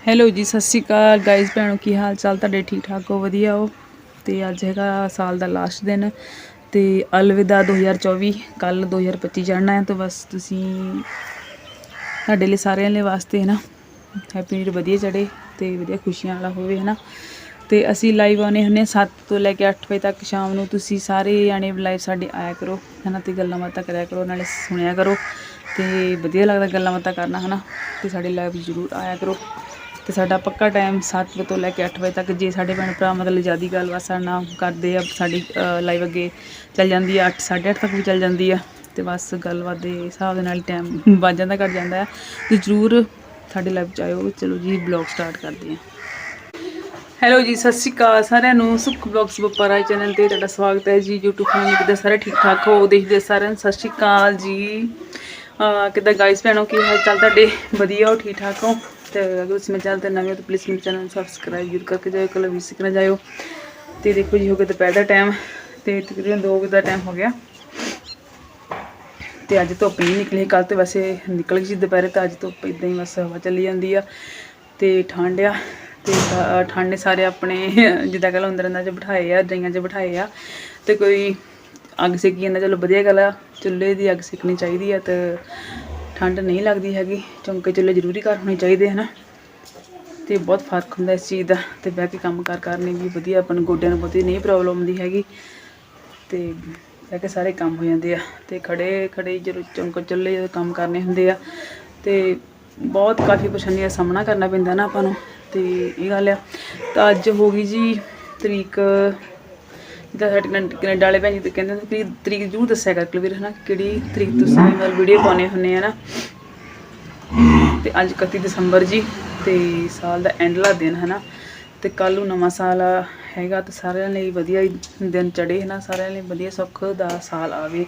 Hello ਜੀ, ਸਤਿ ਸ਼੍ਰੀ ਅਕਾਲ। Guys ਭੈਣੋ, ਕੀ ਹਾਲ ਚਾਲ? ਤੁਹਾਡੇ ਠੀਕ ਠਾਕ ਹੋ? ਵਧੀਆ ਹੋ? ਤੇ ਅੱਜ ਹੈਗਾ ਸਾਲ ਦਾ ਲਾਸਟ ਦਿਨ ਤੇ ਅਲਵਿਦਾ 2024 ਕੱਲ 2025 ਚੜ੍ਹਨਾ ਹੈ, ਤਾਂ ਬਸ ਤੁਸੀਂ ਤੁਹਾਡੇ ਲਈ ਸਾਰਿਆਂ ਲਈ ਵਾਸਤੇ ਹੈ ਨਾ ਹੈਪੀ ਨਿਊ ਵਧੀਆ ਚੜੇ ਤੇ ਵਧੀਆ ਖੁਸ਼ੀਆਂ ਵਾਲਾ ਹੋਵੇ, ਹੈ ਨਾ? ਤੇ ਅਸੀਂ ਲਾਈਵ ਆਉਨੇ ਹੁੰਨੇ 7 ਤੋਂ ਲੈ ਕੇ 8 ਵਜੇ ਤੱਕ ਸ਼ਾਮ ਨੂੰ। ਤੁਸੀਂ ਸਾਰੇ ਜਾਣੇ ਲਾਈਵ ਸਾਡੇ ਆਇਆ ਕਰੋ, ਹੈ ਨਾ? ਤੇ ਗੱਲਾਂ ਬਾਤਾਂ ਕਰਿਆ ਕਰੋ, ਨਾਲੇ ਸੁਣਿਆ ਕਰੋ ਤੇ ਵਧੀਆ ਲੱਗਦਾ ਗੱਲਾਂ ਬਾਤਾਂ ਕਰਨਾ, ਹੈ ਨਾ? ਤੇ ਸਾਡੇ ਲਾਈਵ ਜ਼ਰੂਰ ਆਇਆ ਕਰੋ। ਤੇ ਸਾਡਾ ਪੱਕਾ ਟਾਈਮ 7 ਵਜੇ ਤੋਂ ਲੈ ਕੇ 8 ਵਜੇ ਤੱਕ ਜੇ ਸਾਡੇ ਭੈਣ ਭਰਾ ਮਤਲਬ ਜਿਆਦੀ ਗੱਲਬਾਤ ਸਾਡੇ ਨਾਲ ਕਰਦੇ ਆ, ਸਾਡੀ ਲਾਈਵ ਅੱਗੇ ਚੱਲ ਜਾਂਦੀ ਆ 8 8:30 ਤੱਕ ਵੀ ਚੱਲ ਜਾਂਦੀ ਆ ਤੇ ਬਸ ਗੱਲਬਾਤ ਦੇ ਹਿਸਾਬ ਦੇ ਨਾਲ ਟਾਈਮ ਵੱਜ ਜਾਂਦਾ, ਘੱਟ ਜਾਂਦਾ ਆ। ਤੇ ਜ਼ਰੂਰ ਸਾਡੇ ਲਾਈਵ ਚ ਆਇਓ, ਚਲੋ ਜੀ ਬਲੌਗ ਸਟਾਰਟ ਕਰਦੇ ਆ। ਹੈਲੋ ਜੀ, ਸਤਿ ਸ਼੍ਰੀ ਅਕਾਲ ਸਾਰਿਆਂ ਨੂੰ, ਸੁਖ ਬਲੌਗਸ ਬਪਾਰਾ ਚੈਨਲ ਤੇ ਤੁਹਾਡਾ ਸਵਾਗਤ ਹੈ ਜੀ, YouTube ਫੈਮਿਲੀ ਕਿੱਦਾਂ ਸਾਰੇ ਠੀਕ ਠਾਕ ਹੋ? ਦੇਖਦੇ ਸਾਰਿਆਂ ਨੂੰ, ਸਤਿ ਸ਼੍ਰੀ ਅਕਾਲ ਜੀ। ਅਹ, ਕਿੱਦਾਂ ਗਾਇਸ ਭੈਣੋ, ਕੀ ਹਾਲ ਚਾਲ ਤੁਹਾਡੇ? ਵਧੀਆ ਹੋ, ਠੀਕ ਠਾਕ ਹੋ? ਤੇ ਅਗਰ ਤੁਸੀਂ ਮੇਰੇ ਚੈਨਲ ਤੇ ਨਵੇਂ ਹੋ ਤਾਂ ਪਲੀਜ਼ ਮੇਰੇ ਚੈਨਲ ਨੂੰ ਸਬਸਕ੍ਰਾਈਬ ਜ਼ਰੂਰ ਕਰਕੇ ਜਾਇਓ ਕਲ ਵੀ ਸਿੱਖਣਾ ਜਾਇਓ। ਤੇ ਦੇਖੋ ਜੀ, ਹੋ ਗਿਆ ਦੁਪਹਿਰ ਦਾ ਟਾਈਮ ਤੇ ਤਕਰੀਬਨ 2 ਵਜੇ ਦਾ ਟਾਈਮ ਹੋ ਗਿਆ। ਤੇ ਅੱਜ ਧੁੱਪ ਨਹੀਂ ਨਿਕਲੀ ਕੱਲ ਤੇ ਵੈਸੇ ਨਿਕਲ ਗਈ ਸੀ ਦੁਪਹਿਰੇ ਤਾਂ ਅੱਜ ਧੁੱਪ ਇਦਾਂ ਹੀ ਬਸ ਹਵਾ ਚੱਲੀ ਜਾਂਦੀ ਆ। ਤੇ ਠੰਡ ਆ, ਤੇ ਠੰਡ ਨੇ ਸਾਰੇ ਆਪਣੇ ਜਿੱਦਾਂ ਕੱਲ ਅੰਦਰ ਅੰਦਰ ਚ ਬਿਠਾਏ ਆ ਰਜਾਈਆਂ 'ਚ ਬਿਠਾਏ ਆ। ਤੇ ਕੋਈ ਅੱਗ ਸੇਕੀ ਜਾਂਦਾ ਚਲੋ ਵਧੀਆ ਗੱਲ ਆ, ਚੁੱਲ੍ਹੇ ਦੀ ਅੱਗ ਸੇਕਣੀ ਚਾਹੀਦੀ ਆ ਤੇ ਠੰਡ ਨਹੀਂ ਲੱਗਦੀ ਹੈਗੀ, ਚੌਂਕੇ ਚੁੱਲ੍ਹੇ ਜ਼ਰੂਰੀ ਘਰ ਹੋਣੇ ਚਾਹੀਦੇ ਹਨ। ਤੇ ਬਹੁਤ ਫ਼ਰਕ ਹੁੰਦਾ ਇਸ ਚੀਜ਼ ਦਾ, ਤੇ ਬਹਿ ਕੇ ਕੰਮ ਕਾਰ ਕਰਨੇ ਵੀ ਵਧੀਆ, ਆਪਾਂ ਨੂੰ ਗੋਡਿਆਂ ਨੂੰ ਬਹੁਤੀ ਨਹੀਂ ਪ੍ਰੋਬਲਮ ਹੁੰਦੀ ਹੈਗੀ। ਤੇ ਬਹਿ ਕੇ ਸਾਰੇ ਕੰਮ ਹੋ ਜਾਂਦੇ ਆ, ਤੇ ਖੜੇ ਖੜੇ ਜਦੋਂ ਚੌਂਕੇ ਚੁੱਲ੍ਹੇ ਜਦੋਂ ਕੰਮ ਕਰਨੇ ਹੁੰਦੇ ਆ, ਤੇ ਬਹੁਤ ਕਾਫੀ ਪਰੇਸ਼ਾਨੀਆਂ ਦਾ ਸਾਹਮਣਾ ਕਰਨਾ ਪੈਂਦਾ ਨਾ ਆਪਾਂ ਨੂੰ, ਤੇ ਇਹ ਗੱਲ ਆ। ਤਾਂ ਅੱਜ ਹੋ ਗਈ ਜੀ ਤਰੀਕ ਜਿੱਦਾਂ ਸਾਡੇ ਕੈਨ- ਕੈਨੇਡਾ ਵਾਲੇ ਭੈਣ ਜੀ ਤੇ ਕਹਿੰਦੇ ਨੇ ਕਿ ਤਰੀਕ ਜ਼ਰੂਰ ਦੱਸਿਆ ਕਰ ਕਲਵੀਰ, ਹਨਾ ਕਿਹੜੀ ਤਰੀਕ ਤੁਸੀਂ ਮਤਲਬ ਵੀਡੀਓ ਪਾਉਣੇ ਹੁੰਨੇ ਆ ਨਾ। ਤੇ ਅੱਜ 31 ਦਸੰਬਰ ਜੀ ਤੇ ਸਾਲ ਦਾ ਐਂਡਲਾ ਦਿਨ, ਹਨਾ। ਤੇ ਕੱਲ ਨੂੰ ਨਵਾਂ ਸਾਲ ਆ ਹੈਗਾ ਤੇ ਸਾਰਿਆਂ ਲਈ ਵਧੀਆ ਹੀ ਦਿਨ ਚੜੇ ਹਨਾ। ਸਾਰਿਆਂ ਲਈ ਵਧੀਆ ਸੁੱਖ ਦਾ ਸਾਲ ਆਵੇ।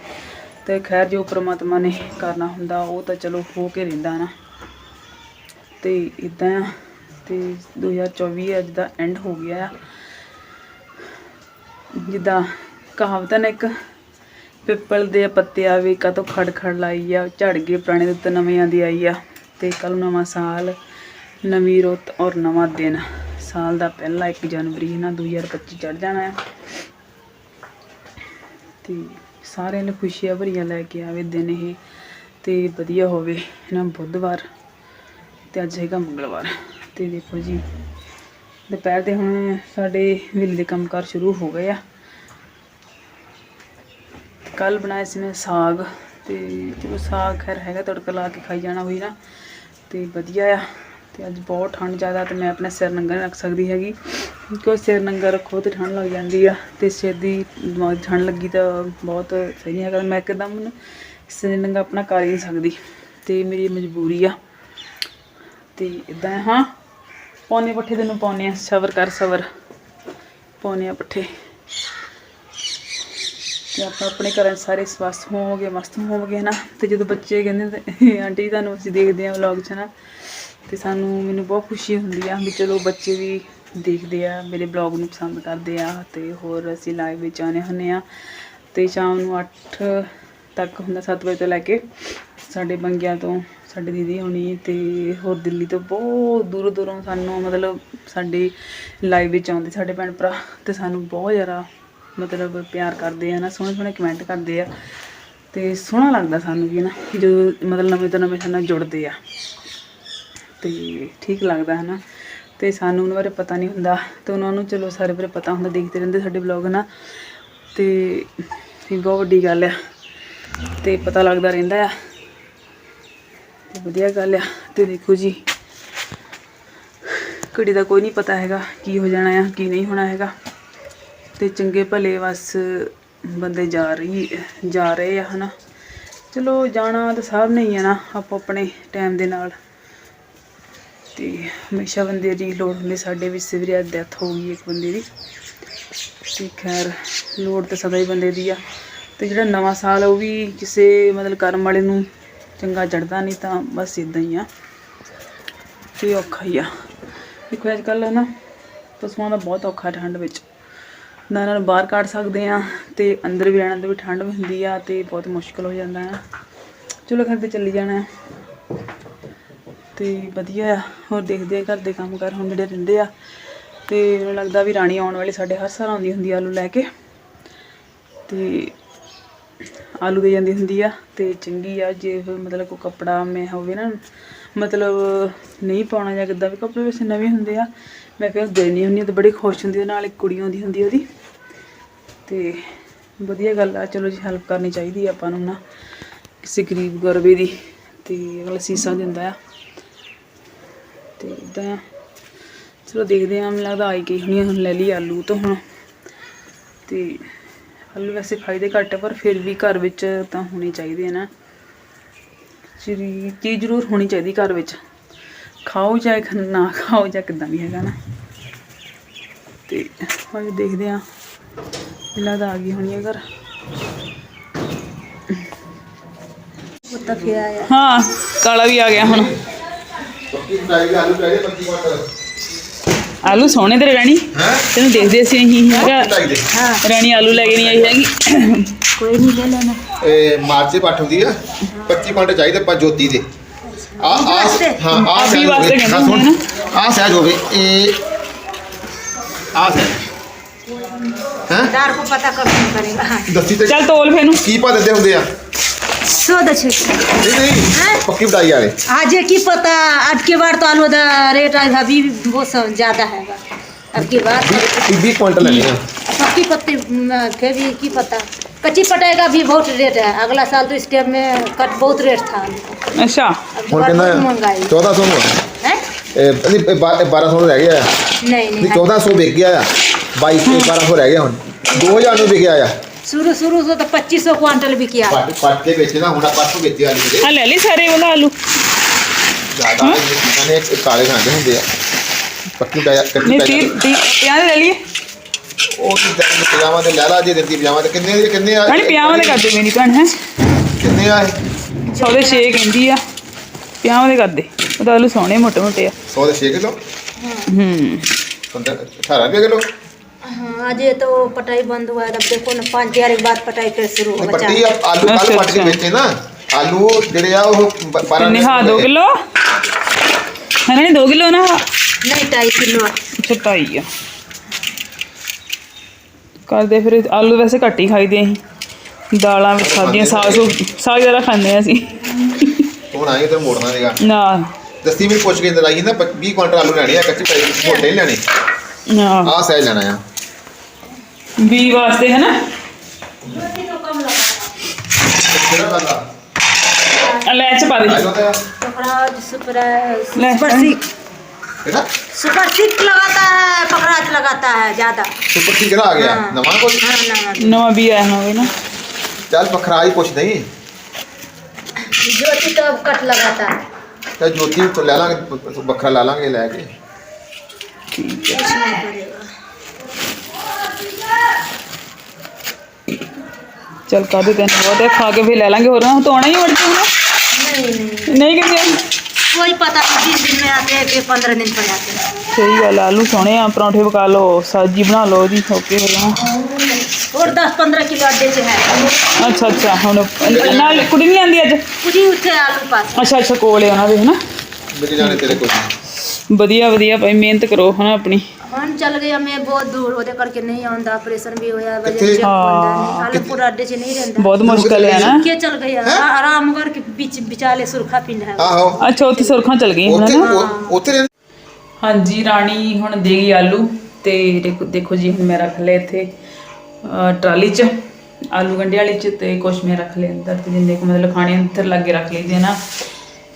ਤੇ ਖੈਰ ਜੋ ਪ੍ਰਮਾਤਮਾ ਨੇ ਕਰਨਾ ਹੁੰਦਾ, ਉਹ ਤਾਂ ਚਲੋ ਹੋ ਕੇ ਰਹਿੰਦਾ ਨਾ ਤੇ ਇਦਾਂ ਆ, ਤੇ 2024 ਅੱਜ ਦਾ ਐਂਡ ਹੋ ਗਿਆ ਆ। ਜਿੱਦਾਂ ਕਹਾਵਤ ਹੈ ਨਾ ਇੱਕ, ਪਿੱਪਲ ਦੇ ਪੱਤੇ ਆਵੇ ਕਦੋਂ ਖੜ ਖੜ ਲਾਈ ਆ, ਝੜ ਗਏ ਪੁਰਾਣੇ ਦੇ ਉੱਤੇ ਨਵਿਆਂ ਦੀ ਆਈ ਆ, ਤੇ ਕੱਲ ਨਵਾਂ ਸਾਲ, ਨਵੀਂ ਰੁੱਤ ਔਰ ਨਵਾਂ ਦਿਨ। ਸਾਲ ਦਾ ਪਹਿਲਾ 1 ਜਨਵਰੀ ਨਾ 2025 ਚੜ ਜਾਣਾ ਹੈ। ਤੇ ਸਾਰਿਆਂ ਨੂੰ ਖੁਸ਼ੀਆਂ ਭਰੀਆਂ ਲੈ ਕੇ ਆਵੇ ਦਿਨ ਇਹ, ਤੇ ਵਧੀਆ ਹੋਵੇ ਨਾ, ਬੁੱਧਵਾਰ, ਤੇ ਅੱਜ ਹੈਗਾ ਮੰਗਲਵਾਰ। ਤੇ ਦੇਖੋ ਜੀ ਦੁਪਹਿਰ ਦੇ ਹੁਣ ਸਾਡੇ ਵੇਲੇ ਦੇ ਕੰਮਕਾਰ ਸ਼ੁਰੂ ਹੋ ਗਏ ਆ। ਕੱਲ ਬਣਾਇਆ ਸੀ ਮੈਂ ਸਾਗ ਤੇ ਚਲੋ ਸਾਗ ਖੈਰ ਹੈਗਾ, ਤੜਕਾ ਲਾ ਕੇ ਖਾਈ ਜਾਣਾ ਹੋਈ ਨਾ, ਤੇ ਵਧੀਆ ਆ। ਤੇ ਅੱਜ ਬਹੁਤ ਠੰਡ ਜ਼ਿਆਦਾ ਤੇ ਮੈਂ ਆਪਣਾ ਸਿਰ ਨੰਗਾ ਰੱਖ ਸਕਦੀ ਹੈਗੀ। ਕਿਉਂਕਿ ਸਿਰ ਨੰਗਾ ਰੱਖੋ ਤੇ ਠੰਡ ਲੱਗ ਜਾਂਦੀ ਆ ਤੇ ਸਿਰ ਦੀ ਦਿਮਾਗ ਠੰਡ ਲੱਗੀ ਤਾਂ ਬਹੁਤ ਸਹੀ ਨਹੀਂ ਹੈਗਾ। ਮੈਂ ਇੱਕਦਮ ਸਿਰ ਨੰਗਾ ਆਪਣਾ ਕਰ ਹੀ ਨਹੀਂ ਸਕਦੀ ਤੇ ਮੇਰੀ ਮਜਬੂਰੀ ਆ। ਤੇ ਇਦਾਂ ਹਾਂ। ਪੌਨੇ ਪੱਠੇ ਤੈਨੂੰ ਪਾਉਨੇ ਆ, ਸਬਰ ਕਰ ਸਬਰ। ਪਾਉਨੇ ਆ ਪੱਠੇ। ਤੇ ਆਪਾਂ ਆਪਣੇ ਘਰਾਂ 'ਚ ਸਾਰੇ ਸਵਸਥ ਹੋਵੋਗੇ, ਮਸਤ ਹੋਵੋਗੇ ਨਾ ਤੇ ਜਦੋਂ ਬੱਚੇ ਕਹਿੰਦੇ ਆਂਟੀ, ਤੁਹਾਨੂੰ ਅਸੀਂ ਦੇਖਦੇ ਆ ਵਲੌਗ 'ਚ ਨਾ ਤੇ ਸਾਨੂੰ, ਮੈਨੂੰ ਬਹੁਤ ਖੁਸ਼ੀ ਹੁੰਦੀ ਆ ਵੀ ਚਲੋ ਬੱਚੇ ਵੀ ਦੇਖਦੇ ਆ, ਮੇਰੇ ਬਲੌਗ ਨੂੰ ਪਸੰਦ ਕਰਦੇ ਆ ਤੇ ਹੋਰ ਅਸੀਂ ਲਾਈਵ ਵਿੱਚ ਆਨੇ ਹੁੰਨੇ ਆ। ਤੇ ਸ਼ਾਮ ਨੂੰ 8 ਤੱਕ ਹੁੰਦਾ 7 ਵਜੇ ਤੋਂ ਲੈ ਕੇ ਸਾਡੇ ਬੰਗਿਆਂ ਤੋਂ ਸਾਡੇ ਦੀਦੀ ਹੋਣੀ ਅਤੇ ਹੋਰ ਦਿੱਲੀ ਤੋਂ ਬਹੁਤ ਦੂਰੋਂ ਦੂਰੋਂ ਸਾਨੂੰ ਮਤਲਬ ਸਾਡੀ ਲਾਈਵ ਵਿੱਚ ਆਉਂਦੇ ਸਾਡੇ ਭੈਣ ਭਰਾ ਅਤੇ ਸਾਨੂੰ ਬਹੁਤ ਜ਼ਿਆਦਾ ਮਤਲਬ ਪਿਆਰ ਕਰਦੇ ਆ ਨਾ, ਸੋਹਣੇ ਸੋਹਣੇ ਕਮੈਂਟ ਕਰਦੇ ਆ ਅਤੇ ਸੋਹਣਾ ਲੱਗਦਾ ਸਾਨੂੰ ਵੀ ਨਾ ਜਦੋਂ ਮਤਲਬ ਨਵੇਂ ਤੋਂ ਨਵੇਂ ਸਾਡੇ ਨਾਲ ਜੁੜਦੇ ਆ। ਅਤੇ ਠੀਕ ਲੱਗਦਾ ਹੈ ਨਾ। ਤੇ ਸਾਨੂੰ ਉਹਨਾਂ ਬਾਰੇ ਪਤਾ ਨਹੀਂ ਹੁੰਦਾ ਤੇ ਉਹਨਾਂ ਨੂੰ ਚਲੋ ਸਾਰੇ ਬਾਰੇ ਪਤਾ ਹੁੰਦਾ, ਦੇਖਦੇ ਰਹਿੰਦੇ ਸਾਡੇ ਵਲੌਗ ਨਾ। ਤੇ ਇਹ ਬਹੁਤ ਵੱਡੀ ਗੱਲ ਆ ਤੇ ਪਤਾ ਲੱਗਦਾ ਰਹਿੰਦਾ ਆ। ਤੇ ਵਧੀਆ ਗੱਲ ਆ। ਤੇ ਦੇਖੋ ਜੀ, ਘੜੀ ਦਾ ਕੋਈ ਨਹੀਂ ਪਤਾ ਹੈਗਾ ਕੀ ਹੋ ਜਾਣਾ ਆ, ਕੀ ਨਹੀਂ ਹੋਣਾ ਹੈਗਾ। ਤੇ ਚੰਗੇ ਭਲੇ ਬਸ ਬੰਦੇ ਜਾ ਰਹੀ, ਜਾ ਰਹੇ ਆ, ਹਨਾ। ਚਲੋ, ਜਾਣਾ ਤਾਂ ਸਭ ਨੇ ਹੀ ਆ ਨਾ, ਆਪੋ ਆਪਣੇ ਟਾਈਮ ਦੇ ਨਾਲ। ਤੇ ਹਮੇਸ਼ਾ ਬੰਦੇ ਦੀ ਲੋੜ ਹੁੰਦੀ, ਸਾਡੇ ਵੀ ਸਿਵਰਿਆ ਡੈਥ ਹੋ ਗਈ ਇੱਕ ਬੰਦੇ ਦੀ। ਤੇ ਖੈਰ, ਲੋੜ ਤਾਂ ਸਦਾ ਹੀ ਬੰਦੇ ਦੀ ਆ। ਤੇ ਜਿਹੜਾ ਨਵਾਂ ਸਾਲ ਉਹ ਵੀ ਕਿਸੇ ਮਤਲਬ ਕਰਮ ਵਾਲੇ ਨੂੰ ਚੰਗਾ ਚੜਦਾ ਨਹੀਂ ਤਾਂ ਬਸ ਇਦਾਂ ਹੀ ਆ। ਤੇ ਔਖਾ ਹੀ ਆ। ਦੇਖੋ ਅੱਜ ਕੱਲ੍ਹ ਨਾ ਪਸ਼ੂਆਂ ਦਾ ਬਹੁਤ ਔਖਾ ਠੰਡ ਵਿੱਚ। ਨਾ ਇਹਨਾਂ ਨੂੰ ਬਾਹਰ ਕੱਢ ਸਕਦੇ ਆ ਤੇ ਅੰਦਰ ਵੀ ਰਹਿਣਾ ਤੇ ਵੀ ਠੰਡ ਵੀ ਹੁੰਦੀ ਆ ਤੇ ਬਹੁਤ ਮੁਸ਼ਕਲ ਹੋ ਜਾਂਦਾ ਆ। ਚਲੋ ਘਰ ਤੇ ਚੱਲੀ ਜਾਣਾ ਹੈ ਤੇ ਵਧੀਆ ਆ। ਹੋਰ ਦੇਖਦੇ ਆ ਘਰ ਦੇ ਕੰਮ ਕਰ ਹੁਣ ਜਿਹੜੇ ਰਹਿੰਦੇ ਆ। ਤੇ ਮੈਨੂੰ ਲੱਗਦਾ ਵੀ ਰਾਣੀ ਆਉਣ ਵਾਲੀ ਸਾਡੇ ਹਰ ਸਾਲ ਆਉਂਦੀ ਹੁੰਦੀ ਆਲੂ ਲੈ ਕੇ। ਤੇ ਆਲੂ ਦੇ ਜਾਂਦੀ ਹੁੰਦੀ ਆ ਤੇ ਚੰਗੀ ਆ ਜੇ ਮਤਲਬ ਕੋਈ ਕੱਪੜਾ ਮੈਂ ਹੋਵੇ ਨਾ ਮਤਲਬ ਨਹੀਂ ਪਾਉਣਾ ਜਾਂ ਕਿੱਦਾਂ ਵੀ ਕੱਪੜੇ ਵੈਸੇ ਨਵੇਂ ਹੁੰਦੇ ਆ। ਮੈਂ ਫਿਰ ਦੇਣੀ ਹੁੰਦੀ ਆ ਤੇ ਬੜੀ ਖੁਸ਼ ਹੁੰਦੀ ਆ ਨਾਲ ਇੱਕ ਕੁੜੀ ਆਉਂਦੀ ਹੁੰਦੀ ਉਹਦੀ। ਤੇ ਵਧੀਆ ਗੱਲ ਆ ਚਲੋ ਜੀ ਹੈਲਪ ਕਰਨੀ ਚਾਹੀਦੀ ਆ ਆਪਾਂ ਨੂੰ ਨਾ ਕਿਸੇ ਗਰੀਬ ਗਰਬੇ ਦੀ ਤੇ ਅਗਲਾ ਸੀਸਾ ਦਿੰਦਾ ਆ। ਤੇ ਇਦਾਂ ਚਲੋ ਦੇਖਦੇ ਆ ਮੈਨੂੰ ਲੱਗਦਾ ਆਈ ਗਈ ਹੋਣੀ ਆ, ਹੁਣ ਲੈ ਲਈ ਆਲੂ ਤੋਂ ਹੁਣ। ਤੇ ਆਲੂ ਵੈਸੇ ਖਾਈਦੇ ਘੱਟ ਪਰ ਫਿਰ ਵੀ ਘਰ ਵਿੱਚ ਤਾਂ ਹੋਣੇ ਚਾਹੀਦੇ ਆ ਨਾ। ਚੀਜ਼ ਜ਼ਰੂਰ ਹੋਣੀ ਚਾਹੀਦੀ ਘਰ ਵਿੱਚ। ਖਾਓ ਚਾਹੇ ਖ- ਨਾ ਖਾਓ ਜਾਂ ਕਿੱਦਾਂ ਵੀ ਹੈਗਾ ਨਾ। ਤੇ ਹੁਣ ਦੇਖਦੇ ਆ ਮੈਨੂੰ ਲੱਗਦਾ ਆ ਗਈ ਹੋਣੀ ਆ ਘਰ। ਉੱਤਾ ਫਿਰ ਆਇਆ। ਹਾਂ ਕਾਲਾ ਵੀ ਆ ਗਿਆ ਹੁਣ। ਪੱਕੀ ਫਰਾਈ ਆਲੂ ਚਾਹੀਦੇ 25 ਕੁਆਂਟਲ ਆਲੂ ਸੋਹਣੇ ਤੇ ਰਾਣੀ? ਤੈਨੂੰ ਦੇਖਦੇ ਸੀ ਅਸੀਂ ਹੈਗਾ। ਰਾਣੀ ਆਲੂ ਲੈ ਕੇ ਨਹੀਂ ਆਈ ਹੈਗੀ। ਕੋਈ ਨਹੀਂ ਲੈ ਲੈਣਾ। ਇਹ ਮਾਰਚੇ ਪਾਠਉਂਦੀ ਆ। 25 ਪੰਡ ਚਾਹੀਦੇ ਆਪਾਂ ਜੋਤੀ ਦੇ। ਆ ਆ ਹਾਂ ਆ ਵੀ ਵਾਸਤੇ ਕਹਿੰਦੇ ਆ ਸਹਿਜ ਹੋਵੇ। ਇਹ ਆ ਸਹਿਜ। ਹਾਂ ਦਾਰ ਕੋ ਪਤਾ ਕਬ ਕਰੇਗਾ। ਚਲ ਤੋਲ ਫੇਨੂੰ ਕੀ ਪਾ ਦਿੰਦੇ ਹੁੰਦੇ ਆ? शोध छे हाँ? पक्की बताई यार। आज की पता आज के बार तो आलू दा रेट आज अभी बहुत ज़्यादा है। अब की बार बीस तो- क्विंटल है। पक्की पत्ती के भी की पता। कच्ची पटाई का भी बहुत रेट है। अगला साल तो इस टाइम में कट बहुत रेट था। अच्छा। और महँगाई। चौदह सौ। बारह सौ तो रह गया। नहीं नहीं चौदह सौ बिक गया बाईस बारह सौ रह गया। दो हज़ार में बिक गया ਸ਼ੁਰੂ ਸ਼ੁਰੂ ਤੋਂ ਤਾਂ 2500 ਕੁਆਂਟਲ ਵਿਕਿਆ। ਕੱਟ ਕੱਟ ਕੇ ਵੇਚੇ ਹੁਣ ਆਪਾਂ ਤੋਂ ਵੇਚੀ ਵਾਲੀ ਆ ਲੈ ਲਈ ਸਾਰੇ ਉਹਨਾਂ ਆਲੂ। ਜ਼ਿਆਦਾ ਇਹਨਾਂ ਨੇ ਕਾਲੇ ਖਾਂਦੇ ਹੁੰਦੇ ਆ। ਪੱਕੀ ਕਾਇਆ ਕੱਟੀ ਨਹੀਂ ਕਾਇਆ ਤੀ ਤੀ ਲੈ ਲਈਏ। ਉਹ ਜਿੱਦਾਂ ਦੇ ਪਜਾਮਾ ਤੇ ਲਾਲਾ ਜੀ ਦੇ। ਤੇ ਕਿੰਨੇ ਦੇ ਕਿੰਨੇ ਆ? ਭੈਣ ਪਿਆਵਾਂ ਦੇ ਕਰਦੇ ਮੇਰੀ ਭੈਣ ਹੈ। ਕਿੰਨੇ ਆ ਸੌਦੇ 6 ਕਹਿੰਦੀ ਆ। ਪਿਆਵਾਂ ਦੇ ਕਰਦੇ। ਉਹਦਾ ਆਲੂ ਸੋਹਣੇ ਮੋਟੇ ਮੋਟੇ ਆ। 100 ਦੇ ਕਿਲੋ? ਹੂੰ। 15 18 ਰੁਪਏ ਕਿਲੋ? हाँ आज ये तो पटाई बंद हुआ है अब देखो ना पाँच हजार के बाद पटाई फिर शुरू होगा ਪੱਟੀ ਆ ਆਲੂ ਕੱਲ ਅੱਛਾ, ਪੱਟ ਕੇ ਅੱਛਾ। ਵੇਚੇ ਨਾ ਆਲੂ ਜਿਹੜੇ ਆ ਉਹ 12 ਕਿੰਨੇ ਹਾਂ 2 ਕਿਲੋ ਹੈ ਰਾਣੀ 2 ਕਿਲੋ ਨਾ नहीं ढाई किलो ਚਟਾਈ ਆ ਕਰਦੇ ਫਿਰ ਆਲੂ ਵੈਸੇ ਘੱਟ ਹੀ ਖਾਈਦੇ ਅਸੀਂ ਦਾਲਾਂ ਵਿੱਚ ਖਾਦੀਆਂ ਸਾਗ ਸੁਗ ਸਾਗ ਜ਼ਿਆਦਾ ਖਾਂਦੇ ਆ ਅਸੀਂ ਹੁਣ ਆਏ ਤੇ ਮੋੜਨਾ ਦੇਗਾ ਨਾ ਦਸਤੀ ਮਿੰਟ ਪੁੱਛ ਕੇ ਅੰਦਰ ਆਈ ਨਾ 20 ਕੁਇੰਟਲ ਆਲੂ ਲੈਣੇ ਆ ਕੱਚੀ ਪਾਈ ਮੋਟੇ ਨਹੀਂ ਲੈਣੇ ਨਾ ਆ ਸਹਿ ਲੈਣਾ ਆ बी वास्ते है ना? लैच पा दे। सुपर सिक लगाता है पकड़ाच लगाता है ज़्यादा। सुपर सिक ना आ गया नवा नवा भी आया ना? चल कुछ नहीं। ज्योति तो कट लगाता है। तो ज्योति तो ला लांगे बखरा ला लांगे लेके ठीक है ਚਲ ਕਾਦੇ ਤੈਨੂੰ ਬਹੁਤ ਖਾ ਕੇ ਵੀ ਲੈ ਲਾਂਗੇ ਹੋਰ। ਨਾ ਧੋਣਾ ਹੀ ਵੜ ਜੂ ਨਾ ਨਹੀਂ ਕਿਤੇ। ਕੋਈ ਪਤਾ ਨਹੀਂ 20 ਦਿਨ ਮੈਂ ਆਤੇ ਕਿ 15 ਦਿਨ ਪਰ ਆਤੇ ਸਹੀ ਗੱਲ ਆਲੂ ਸੋਹਣੇ ਆ ਪਰੌਂਠੇ ਪਕਾ ਲਓ ਸਬਜ਼ੀ ਬਣਾ ਲਓ ਜੀ ਓਕੇ ਹੋ ਜਾਣਾ। ਹੋਰ 10 15 ਕਿਲੋ ਅੱਡੇ ਚ ਹੈ? ਅੱਛਾ ਅੱਛਾ ਹੁਣ ਨਾਲ ਕੁੜੀ ਨਹੀਂ ਆਂਦੀ ਅੱਜ? ਕੁੜੀ ਉੱਥੇ ਆਲੂ ਪਾਸ ਅੱਛਾ ਅੱਛਾ ਕੋਲ ਹੈ ਉਹਨਾਂ ਦੇ ਹਨਾ? ਵਧੀਆ ਵਧੀਆ ਵਧੀਆ ਭਾਈ ਮਿਹਨਤ ਕਰੋ ਹਨਾ ਆਪਣੀ। ਹੁਣ ਚੱਲ ਗਿਆ ਮੈਂ ਬਹੁਤ ਦੂਰ ਉਹਦੇ ਕਰਕੇ ਨਹੀਂ ਆਉਂਦਾ ਆਪਰੇਸ਼ਨ ਵੀ ਹੋਇਆ ਵਜਨ ਚੈੱਕ ਨਹੀਂ ਹਾਲੇ ਪੂਰਾ ਅੱਡੇ 'ਚ ਨਹੀਂ ਰਹਿੰਦਾ। ਬਹੁਤ ਮੁਸ਼ਕਲ ਹੈ ਨਾ? ਕਿ ਚੱਲ ਗਿਆ ਆਰਾਮ ਕਰਕੇ ਵਿੱਚ ਵਿਚਾਲੇ ਸੁਰਖਾ ਪਿੰਡ ਹੈ। ਆਹੋ। ਅੱਛਾ ਉੱਥੇ ਸੁਰਖਾਂ ਚਲ ਗਈਆਂ ਹੁਣ ਉੱਥੇ ਉੱਥੇ ਹਾਂਜੀ ਰਾਣੀ ਹੁਣ ਦੇ ਗਈ ਆਲੂ ਤੇ ਦੇਖੋ- ਜੀ ਹੁਣ ਮੈਂ ਰੱਖ ਲਏ ਇੱਥੇ ਟਰਾਲੀ 'ਚ ਆਲੂ ਗੰਡੇ ਵਾਲੀ 'ਚ ਤੇ ਕੁਛ ਮੈਂ ਰੱਖ ਲਿਆ ਅੰਦਰ ਤੇ ਜਿੰਨੇ ਕੁ ਮਤਲਬ ਖਾਣੇ ਅੰਦਰ ਲੱਗੇ ਰੱਖ ਲਈਦੇ ਨਾ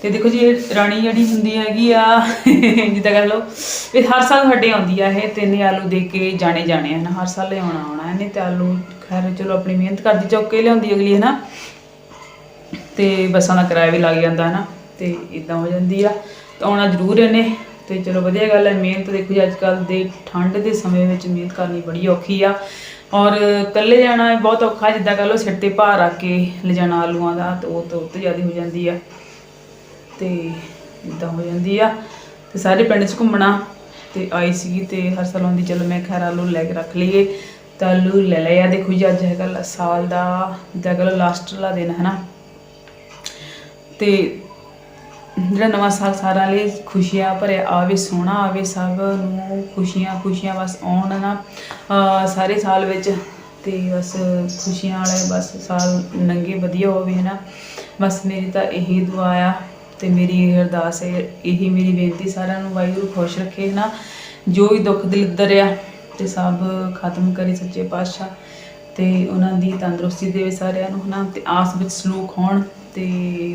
ਤੇ ਦੇਖੋ ਜੀ, ਇਹ ਰਾਣੀ ਜਿਹੜੀ ਹੁੰਦੀ ਹੈਗੀ ਆ, ਜਿੱਦਾਂ ਕਰ ਲਓ, ਇਹ ਹਰ ਸਾਲ ਸਾਡੇ ਆਉਂਦੀ ਆ ਇਹ ਤਿੰਨ ਆਲੂ ਦੇ ਕੇ ਜਾਣੇ ਜਾਣੇ ਆ ਹਰ ਸਾਲ ਲਿਆਉਣਾ ਆਉਣਾ ਇਹਨੇ, ਤੇ ਆਲੂ ਖੈਰ ਚਲੋ ਆਪਣੀ ਮਿਹਨਤ ਕਰਦੀ, ਚੁੱਕ ਕੇ ਲਿਆਉਂਦੀ ਅਗਲੀ ਹੈ ਨਾ ਤੇ ਬੱਸਾਂ ਦਾ ਕਿਰਾਇਆ ਵੀ ਲੱਗ ਜਾਂਦਾ ਹੈ ਨਾ ਤੇ ਇਦਾਂ ਹੋ ਜਾਂਦੀ ਆ, ਤਾਂ ਆਉਣਾ ਜ਼ਰੂਰ ਇਹਨੇ, ਤੇ ਚਲੋ ਵਧੀਆ ਗੱਲ ਹੈ ਮਿਹਨਤ ਦੇਖੋ ਜੀ ਅੱਜ ਕੱਲ ਦੇ ਠੰਡ ਦੇ ਸਮੇਂ ਵਿੱਚ ਮਿਹਨਤ ਕਰਨੀ ਬੜੀ ਔਖੀ ਆ, ਔਰ ਇਕੱਲੇ ਜਾਣਾ ਬਹੁਤ ਔਖਾ, ਜਿੱਦਾਂ ਕਹ ਲਓ ਸਿਰ ਤੇ ਭਾਰ ਰੱਖ ਕੇ ਲਿਜਾਣਾ ਆਲੂਆਂ ਦਾ, ਤੇ ਉਹ ਤਾਂ ਉੱਤੇ ਜ਼ਿਆਦਾ ਹੋ ਜਾਂਦੀ ਆ। ਤੇ ਇਦਾਂ ਹੋ ਜਾਂਦੀ ਆ। ਤੇ ਸਾਰੇ ਪਿੰਡ 'ਚ ਘੁੰਮਣਾ ਤੇ ਆਈ ਸੀਗੀ ਤੇ ਹਰ ਸਾਲ ਆਉਂਦੀ, ਚਲੋ ਮੈਂ ਖੈਰ ਆਲੂ ਲੈ ਕੇ ਰੱਖ ਲਈਏ। ਤਾਂ ਆਲੂ ਲੈ ਲਏ ਆ ਦੇਖੋ ਜੀ, ਅੱਜ ਹੈਗਾ ਲ- ਸਾਲ ਦਾ, ਜਿੱਦਾਂ ਲਾਸਟ ਵਾਲਾ ਦਿਨ ਹੈ ਨਾ ਤੇ ਜਿਹੜਾ ਨਵਾਂ ਸਾਲ ਸਾਰਿਆਂ ਲਈ ਖੁਸ਼ੀਆਂ ਭਰਿਆ, ਆਵੇ ਸੋਹਣਾ, ਆਵੇ ਸਭ ਨੂੰ ਖੁਸ਼ੀਆਂ ਖੁਸ਼ੀਆਂ ਬਸ ਆਉਣ ਨਾ ਸਾਰੇ ਸਾਲ ਵਿੱਚ ਤੇ ਬਸ ਖੁਸ਼ੀਆਂ ਵਾਲੇ ਬਸ ਸਾਲ ਨੰਗੇ ਵਧੀਆ ਹੋਵੇ ਹੈ ਨਾ ਬਸ ਮੇਰੀ ਤਾਂ ਇਹੀ ਦੁਆ ਆ। ਤੇ ਮੇਰੀ ਇਹ ਅਰਦਾਸ ਹੈ, ਇਹੀ ਮੇਰੀ ਬੇਨਤੀ ਸਾਰਿਆਂ ਨੂੰ, ਵਾਹਿਗੁਰੂ ਖੁਸ਼ ਰੱਖੇ ਨਾ, ਜੋ ਵੀ ਦੁੱਖ ਦਲਿੱਦਰ ਆ, ਤੇ ਸਭ ਖਤਮ ਕਰੇ ਸੱਚੇ ਪਾਤਸ਼ਾਹ, ਤੇ ਉਹਨਾਂ ਦੀ ਤੰਦਰੁਸਤੀ ਦੇਵੇ ਸਾਰਿਆਂ ਨੂੰ, ਹਨਾ, ਤੇ ਆਸ ਵਿੱਚ ਸਲੂਕ ਹੋਣ, ਤੇ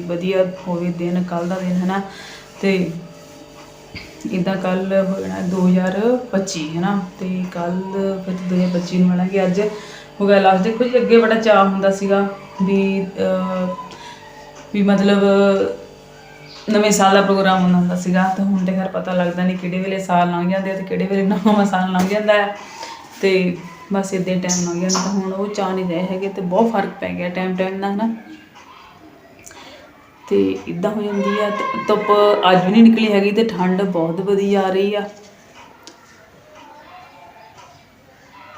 ਵਧੀਆ ਹੋਵੇ ਦਿਨ ਕੱਲ ਦਾ ਦਿਨ, ਹਨਾ, ਤੇ ਇਦਾਂ ਕੱਲ ਹੋਣਾ 2025 ਹਨਾ, ਤੇ ਕੱਲ ਫਿਰ 2025 ਨੂੰ ਮਿਲਾਂਗੇ ਅੱਜ, ਹੋ ਗਿਆ ਲਾਸਟ ਦੇਖੋ ਜੀ, ਅੱਗੇ ਬੜਾ ਚਾਹ ਹੁੰਦਾ ਸੀਗਾ ਵੀ ਵੀ ਮਤਲਬ ਨਵੇਂ ਸਾਲ ਦਾ ਪ੍ਰੋਗਰਾਮ ਹੁੰਦਾ ਹੁੰਦਾ ਸੀਗਾ, ਤੇ ਹੁਣ ਤੇ ਖੈਰ ਪਤਾ ਲੱਗਦਾ ਨਹੀਂ ਕਿਹੜੇ ਵੇਲੇ ਸਾਲ ਲੰਘ ਜਾਂਦੇ ਆ ਤੇ ਕਿਹੜੇ ਵੇਲੇ ਨਵਾਂ ਸਾਲ ਲੰਘ ਜਾਂਦਾ ਹੈ। ਤੇ ਬਸ ਇਦਾਂ ਟਾਈਮ ਲੰਘ ਜਾਂਦਾ, ਤਾਂ ਹੁਣ ਉਹ ਚਾਹ ਨਹੀਂ ਰਹੇ ਹੈਗੇ ਤੇ ਬਹੁਤ ਫ਼ਰਕ ਪੈ ਗਿਆ ਟਾਈਮ ਟਾਈਮ ਦਾ ਹਨਾ ਤੇ ਇਦਾਂ ਹੋ ਜਾਂਦੀ ਆ ਧੁੱਪ ਅੱਜ ਵੀ ਨਹੀਂ ਨਿਕਲੀ ਹੈਗੀ ਤੇ ਠੰਡ ਬਹੁਤ ਵਧੀਆ ਆ ਰਹੀ ਆ।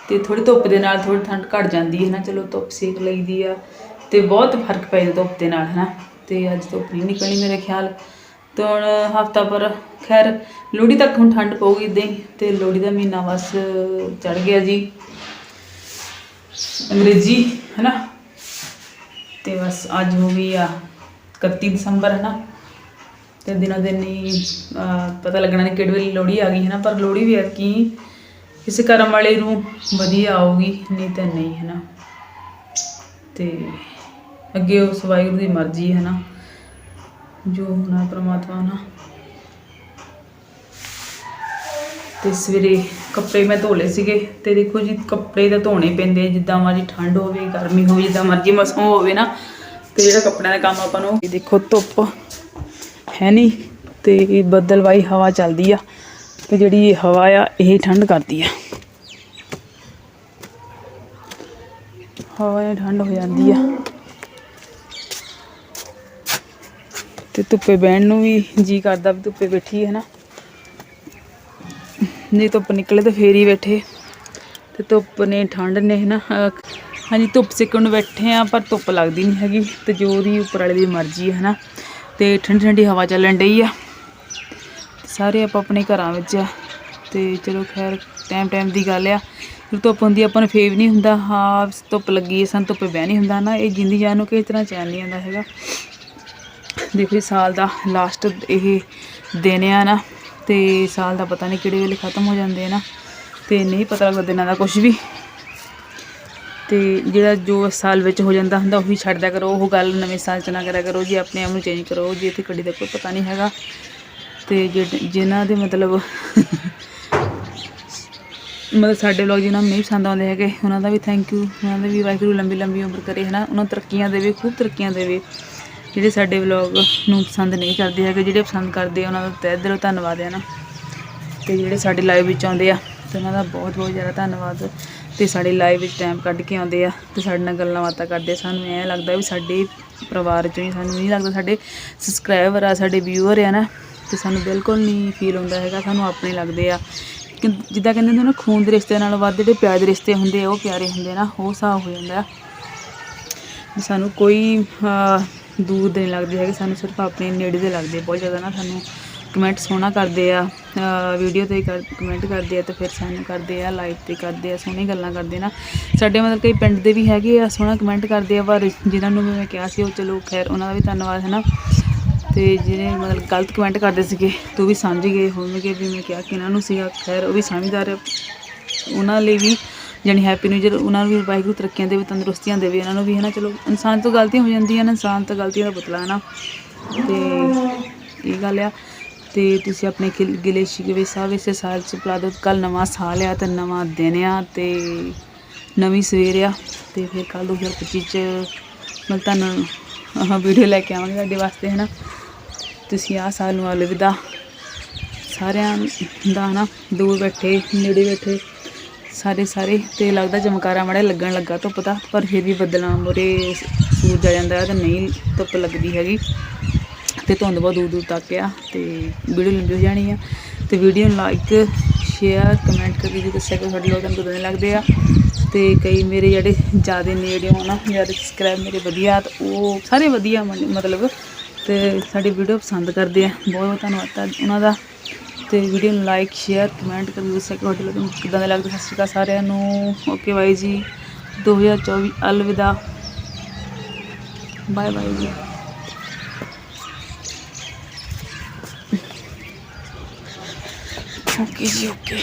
ਤੇ ਥੋੜੀ ਧੁੱਪ ਦੇ ਨਾਲ ਥੋੜੀ ਠੰਡ ਘਟ ਜਾਂਦੀ ਹੈ ਨਾ, ਚਲੋ ਧੁੱਪ ਸੇਕ ਲਈਦੀ ਆ, ਤੇ ਬਹੁਤ ਫ਼ਰਕ ਪੈ ਜਾਂਦਾ ਧੁੱਪ ਦੇ ਨਾਲ, ਹੈ ਨਾ। ਤੇ ਅੱਜ ਧੁੱਪ ਨਹੀਂ ਨਿਕਲਣੀ ਮੇਰੇ ਖਿਆਲ। ਤੇ ਹੁਣ ਹਫਤਾ ਪਰ ਖੈਰ, ਲੋਹੜੀ ਤੱਕ ਹੁਣ ਠੰਡ ਪਊਗੀ ਇਦਾਂ ਹੀ, ਤੇ ਲੋਹੜੀ ਦਾ ਮਹੀਨਾ ਬਸ ਚੜ ਗਿਆ ਜੀ। ਅੰਗਰੇਜ਼ੀ ਹੈ ਨਾ ਤੇ ਬਸ ਅੱਜ ਹੋ ਗਈ ਆ 31 ਦਸੰਬਰ ਹੈ ਨਾ ਤੇ ਦਿਨੋ ਦਿਨ ਹੀ ਪਤਾ ਲੱਗਣਾ ਨਹੀਂ ਕਿਹੜੀ ਵੇਲੇ ਲੋਹੜੀ ਆ ਗਈ ਹੈ ਨਾ ਪਰ ਲੋਹੜੀ ਵੀ ਕੀ ਕਿਸੇ ਕਰਮ ਵਾਲੇ ਨੂੰ ਵਧੀਆ ਆਊਗੀ, ਨਹੀਂ ਤਾਂ ਨਹੀਂ ਹੈ ਨਾ ਤੇ ਅੱਗੇ ਉਸ ਵਾਹਿਗੁਰੂ ਦੀ ਮਰਜ਼ੀ ਹੈ ਨਾ, ਜੋ ਹੋਣਾ ਪ੍ਰਮਾਤਮਾ ਨਾ ਤੇ ਸਵੇਰੇ ਕੱਪੜੇ ਮੈਂ ਧੋ ਲਏ ਸੀਗੇ ਤੇ ਦੇਖੋ ਜੀ, ਕੱਪੜੇ ਤਾਂ ਧੋਣੇ ਪੈਂਦੇ ਜਿੱਦਾਂ ਮਰਜ਼ੀ ਠੰਡ ਹੋਵੇ, ਗਰਮੀ ਹੋਵੇ, ਜਿੱਦਾਂ ਮਰਜ਼ੀ ਮੌਸਮ ਹੋਵੇ ਨਾ। ਤੇ ਜਿਹੜਾ ਕੱਪੜਿਆਂ ਦਾ ਕੰਮ ਆਪਾਂ ਨੂੰ, ਇਹ ਦੇਖੋ ਧੁੱਪ ਹੈ ਨਹੀਂ, ਤੇ ਬਦਲਵਾਈ ਹਵਾ ਚੱਲਦੀ ਆ, ਤੇ ਜਿਹੜੀ ਇਹ ਹਵਾ ਆ, ਇਹ ਠੰਡ ਕਰਦੀ ਆ। ਹਵਾ ਨਾਲ ਠੰਡ ਹੋ ਜਾਂਦੀ ਆ। ਤੇ ਧੁੱਪੇ ਬਹਿਣ ਨੂੰ ਵੀ ਜੀ ਕਰਦਾ ਵੀ ਧੁੱਪੇ ਬੈਠੀ ਹੈ ਨਾ। ਨਹੀਂ ਧੁੱਪ ਨਿਕਲੇ ਤਾਂ ਫੇਰ ਹੀ ਬੈਠੇ। ਤੇ ਧੁੱਪ ਨੇ ਠੰਡ ਨੇ ਹੈ ਨਾ ਹਾਂਜੀ ਧੁੱਪ ਸੇਕਣ ਨੂੰ ਬੈਠੇ ਆ ਪਰ ਧੁੱਪ ਲੱਗਦੀ ਨਹੀਂ ਹੈਗੀ ਤੇ ਜੋ ਦੀ ਉੱਪਰ ਵਾਲੇ ਦੀ ਮਰਜ਼ੀ ਹੈ ਨਾ। ਤੇ ਠੰਡੀ ਠੰਡੀ ਹਵਾ ਚੱਲਣ ਡਈ ਆ। ਸਾਰੇ ਆਪਾਂ ਆਪਣੇ ਘਰਾਂ ਵਿੱਚ ਆ। ਤੇ ਚਲੋ ਖੈਰ ਟਾਈਮ ਟਾਈਮ ਦੀ ਗੱਲ ਆ। ਜਦੋਂ ਧੁੱਪ ਹੁੰਦੀ ਆਪਾਂ ਨੂੰ ਫੇਵ ਨਹੀਂ ਹੁੰਦਾ, ਹਾਂ ਧੁੱਪ ਲੱਗੀ ਹੈ, ਸਾਨੂੰ ਧੁੱਪੇ ਬਹਿ ਨਹੀਂ ਹੁੰਦਾ ਨਾ। ਇਹ ਜਿੰਦੀ ਜਾਨ ਨੂੰ ਕਿਸੇ ਤਰ੍ਹਾਂ ਚੈਨ ਨਹੀਂ ਆਉਂਦਾ ਹੈਗਾ। ਦੇਖੋ ਜੀ, ਸਾਲ ਦਾ ਲਾਸਟ ਇਹ ਦਿਨ ਆ ਨਾ, ਤੇ ਸਾਲ ਦਾ ਪਤਾ ਨਹੀਂ ਕਿਹੜੇ ਵੇਲੇ ਖਤਮ ਹੋ ਜਾਂਦੇ ਆ ਨਾ, ਤੇ ਨਹੀਂ ਪਤਾ ਲੱਗਦਾ ਦਿਨਾਂ ਦਾ ਕੁਝ ਵੀ। ਤੇ ਜਿਹੜਾ ਜੋ ਸਾਲ ਵਿੱਚ ਹੋ ਜਾਂਦਾ ਹੁੰਦਾ, ਉਹੀ ਛੱਡ ਦਿਆ ਕਰੋ, ਉਹ ਗੱਲ ਨਵੇਂ ਸਾਲ ਚ ਨਾ ਕਰਿਆ ਕਰੋ, ਜੀ ਆਪਣੇ ਆਪ ਨੂੰ ਚੇਂਜ ਕਰੋ, ਜੀ ਇੱਥੇ ਗੱਡੀ ਦਾ ਕੋਈ ਪਤਾ ਨਹੀਂ ਹੈਗਾ। ਤੇ ਜਿਹੜੇ- ਜਿਨ੍ਹਾਂ ਦੇ ਮਤਲਬ ਮਤਲਬ ਸਾਡੇ ਲੋਕ ਜਿਹਨਾਂ ਨੂੰ ਨਹੀਂ ਪਸੰਦ ਆਉਂਦੇ ਹੈਗੇ, ਉਹਨਾਂ ਦਾ ਵੀ ਥੈਂਕ ਯੂ ਉਹਨਾਂ ਦਾ ਵੀ ਵਾਹਿਗੁਰੂ ਲੰਬੀ ਲੰਬੀ ਉਮਰ ਕਰੇ, ਹਨਾ। ਉਹਨਾਂ ਨੂੰ ਤਰੱਕੀਆਂ ਦੇਵੇ, ਖੂਬ ਤਰੱਕੀਆਂ ਦੇਵੇ। ਜਿਹੜੇ ਸਾਡੇ ਵਲੌਗ ਨੂੰ ਪਸੰਦ ਨਹੀਂ ਕਰਦੇ ਹੈਗੇ ਜਿਹੜੇ ਪਸੰਦ ਕਰਦੇ ਆ, ਉਹਨਾਂ ਦਾ ਤਹਿ ਦਿਲੋਂ ਧੰਨਵਾਦ ਹੈ ਨਾ। ਤੇ ਜਿਹੜੇ ਸਾਡੇ ਲਾਈਵ ਵਿੱਚ ਆਉਂਦੇ ਆ ਤੇ ਉਹਨਾਂ ਦਾ ਬਹੁਤ ਬਹੁਤ ਜ਼ਿਆਦਾ ਧੰਨਵਾਦ। ਤੇ ਸਾਡੇ ਲਾਈਵ ਵਿੱਚ ਟਾਈਮ ਕੱਢ ਕੇ ਆਉਂਦੇ ਆ ਤੇ ਸਾਡੇ ਨਾਲ ਗੱਲਾਂ ਬਾਤਾਂ ਕਰਦੇ ਸਾਨੂੰ ਐਂ ਲੱਗਦਾ ਵੀ ਸਾਡੇ ਪਰਿਵਾਰ ਚੋਂ ਹੀ ਸਾਨੂੰ ਨਹੀਂ ਲੱਗਦਾ ਸਾਡੇ ਸਬਸਕ੍ਰਾਈਬਰ ਆ ਸਾਡੇ ਵਿਊਅਰ ਆ ਨਾ। ਤੇ ਸਾਨੂੰ ਬਿਲਕੁਲ ਨਹੀਂ ਫੀਲ ਹੁੰਦਾ ਹੈਗਾ ਸਾਨੂੰ ਆਪਣੇ ਲੱਗਦੇ ਆ। ਕਿ ਜਿੱਦਾਂ ਕਹਿੰਦੇ ਹੁੰਦੇ ਨਾ ਖੂਨ ਦੇ ਰਿਸ਼ਤੇ ਨਾਲੋਂ ਵੱਧ ਜਿਹੜੇ ਪਿਆਰ ਰਿਸ਼ਤੇ ਹੁੰਦੇ ਆ ਉਹ ਪਿਆਰੇ ਹੁੰਦੇ ਆ ਨਾ ਉਹ ਹਿਸਾਬ ਹੋ ਜਾਂਦਾ ਆ। ਸਾਨੂੰ ਕੋਈ ਦੂਰ ਦੇ ਨਹੀਂ ਲੱਗਦੇ ਹੈਗੇ, ਸਾਨੂੰ ਸਿਰਫ ਆਪਣੇ ਨੇੜੇ ਦੇ ਲੱਗਦੇ ਆ। ਬਹੁਤ ਜ਼ਿਆਦਾ ਨਾ ਸਾਨੂੰ ਕਮੈਂਟ ਸੋਹਣਾ ਕਰਦੇ ਆ ਵੀਡੀਓ ਤੇ ਕਮੈਂਟ ਕਰਦੇ ਆ ਤੇ ਫਿਰ ਸਾਨੂੰ ਕਰਦੇ ਆ ਲਾਈਕ ਤੇ ਕਰਦੇ ਆ ਸੋਹਣੀ ਗੱਲਾਂ ਕਰਦੇ ਨਾ। ਸਾਡੇ ਮਤਲਬ ਕਈ ਪਿੰਡ ਦੇ ਵੀ ਹੈਗੇ ਆ, ਸੋਹਣਾ ਕਮੈਂਟ ਕਰਦੇ ਆ, ਪਰ ਜਿਨ੍ਹਾਂ ਨੂੰ ਵੀ ਮੈਂ ਕਿਹਾ ਸੀ ਉਹ ਚਲੋ ਖੈਰ ਉਹਨਾਂ ਦਾ ਵੀ ਧੰਨਵਾਦ, ਹੈ ਨਾ। ਤੇ ਜਿਹੜੇ ਮਤਲਬ ਗਲਤ ਕਮੈਂਟ ਕਰਦੇ ਸੀਗੇ, ਤੂੰ ਵੀ ਸਮਝ ਗਏ ਹੋਣਗੇ ਵੀ ਮੈਂ ਕਿਹਾ ਕਿ ਇਹਨਾਂ ਨੂੰ ਸੀਗਾ। ਖੈਰ ਉਹ ਵੀ ਸਮਝਦਾਰ ਉਹਨਾਂ ਲਈ ਵੀ ਜਾਣੀ ਹੈਪੀ ਨਿਊ ਇਅਰ ਉਹਨਾਂ ਨੂੰ ਵੀ ਵਾਹਿਗੁਰੂ ਤਰੱਕੀਆਂ ਦੇਵੇ, ਤੰਦਰੁਸਤੀਆਂ ਦੇਵੇ ਇਹਨਾਂ ਨੂੰ ਵੀ ਹੈ ਨਾ ਚਲੋ, ਇਨਸਾਨ ਤੋਂ ਗਲਤੀਆਂ ਹੋ ਜਾਂਦੀਆਂ ਨੇ, ਇਨਸਾਨ ਤਾਂ ਗਲਤੀਆਂ ਦਾ ਪੁਤਲਾ ਹੈ ਨਾ ਤੇ ਇਹ ਗੱਲ ਆ। ਤੇ ਤੁਸੀਂ ਆਪਣੇ ਗਿਲ- ਗਿਲੇ ਸ਼ਿਕਵੇ ਸਭ ਇਸੇ ਸਾਲ ਚ ਪਲਾ ਦਿਓ ਕੱਲ ਨਵਾਂ ਸਾਲ ਆ ਤੇ ਨਵਾਂ ਦਿਨ ਆ ਤੇ ਨਵੀਂ ਸਵੇਰ ਆ ਤੇ ਫਿਰ ਕੱਲ 2025 ਚ ਮੈਂ ਤੁਹਾਨੂੰ ਆਹ ਵੀਡੀਓ ਲੈ ਕੇ ਆਵਾਂਗੇ ਤੁਹਾਡੇ ਵਾਸਤੇ ਹੈ ਨਾ ਤੁਸੀਂ ਆਹ ਸਾਲ ਨੂੰ ਅਲਵਿਦਾ ਸਾਰਿਆਂ ਦਾ ਨਾ ਦੂਰ ਬੈਠੇ, ਨੇੜੇ ਬੈਠੇ। ਸਾਰੇ ਸਾਰੇ ਤੇ ਲੱਗਦਾ ਚਮਕਾਰਾ ਮੜਾ ਲੱਗਣ ਲੱਗਾ ਧੁੱਪ ਦਾ, ਪਰ ਫਿਰ ਵੀ ਬੱਦਲਾਂ ਮੂਹਰੇ ਸੂਰਜ ਆ ਜਾਂਦਾ ਹੈ ਤੇ ਨਹੀਂ ਧੁੱਪ ਲੱਗਦੀ ਹੈਗੀ। ਤੇ ਧੁੰਦ ਬਹੁਤ ਦੂਰ ਦੂਰ ਤੱਕ ਆ ਤੇ ਵੀਡੀਓ ਲੰਬੀ ਹੋ ਜਾਣੀ ਆ। ਤੇ ਵੀਡੀਓ ਨੂੰ ਲਾਈਕ ਸ਼ੇਅਰ ਕਮੈਂਟ ਕਰਕੇ ਜੀ ਦੱਸਿਆ ਕਿ ਤੁਹਾਡੇ ਲੋਕ ਤੁਹਾਨੂੰ ਕਿਦਾਂ ਲੱਗਦੇ ਆ। ਤੇ ਕਈ ਮੇਰੇ ਜਿਹੜੇ ਜ਼ਿਆਦਾ ਨੇੜੇ ਹੋ ਨਾ ਜ਼ਿਆਦਾ ਸਬਸਕ੍ਰਾਈਬ ਮੇਰੇ ਵਧੀਆ ਤੇ ਉਹ ਸਾਰੇ ਵਧੀਆ ਮਤਲਬ ਤੇ ਸਾਡੀ ਵੀਡੀਓ ਪਸੰਦ ਕਰਦੇ ਆ। ਬਹੁਤ ਬਹੁਤ ਧੰਨਵਾਦ ਤੁਹਾਡਾ- ਉਹਨਾਂ ਦਾ। ਤੇ ਵੀਡੀਓ ਨੂੰ ਲਾਈਕ ਸ਼ੇਅਰ ਕਮੈਂਟ ਕਰਕੇ ਦੱਸਿਆ ਕਿ ਤੁਹਾਡੇ ਲੋਕਾਂ ਨੂੰ ਕਿੱਦਾਂ ਦਾ ਲੱਗਦਾ? ਸਤਿ ਸ਼੍ਰੀ ਅਕਾਲ ਸਾਰਿਆਂ ਨੂੰ। ਓਕੇ ਬਾਈ ਜੀ। 2024 ਅਲਵਿਦਾ। ਬਾਏ ਬਾਏ ਜੀ। ਓਕੇ ਜੀ ਓਕੇ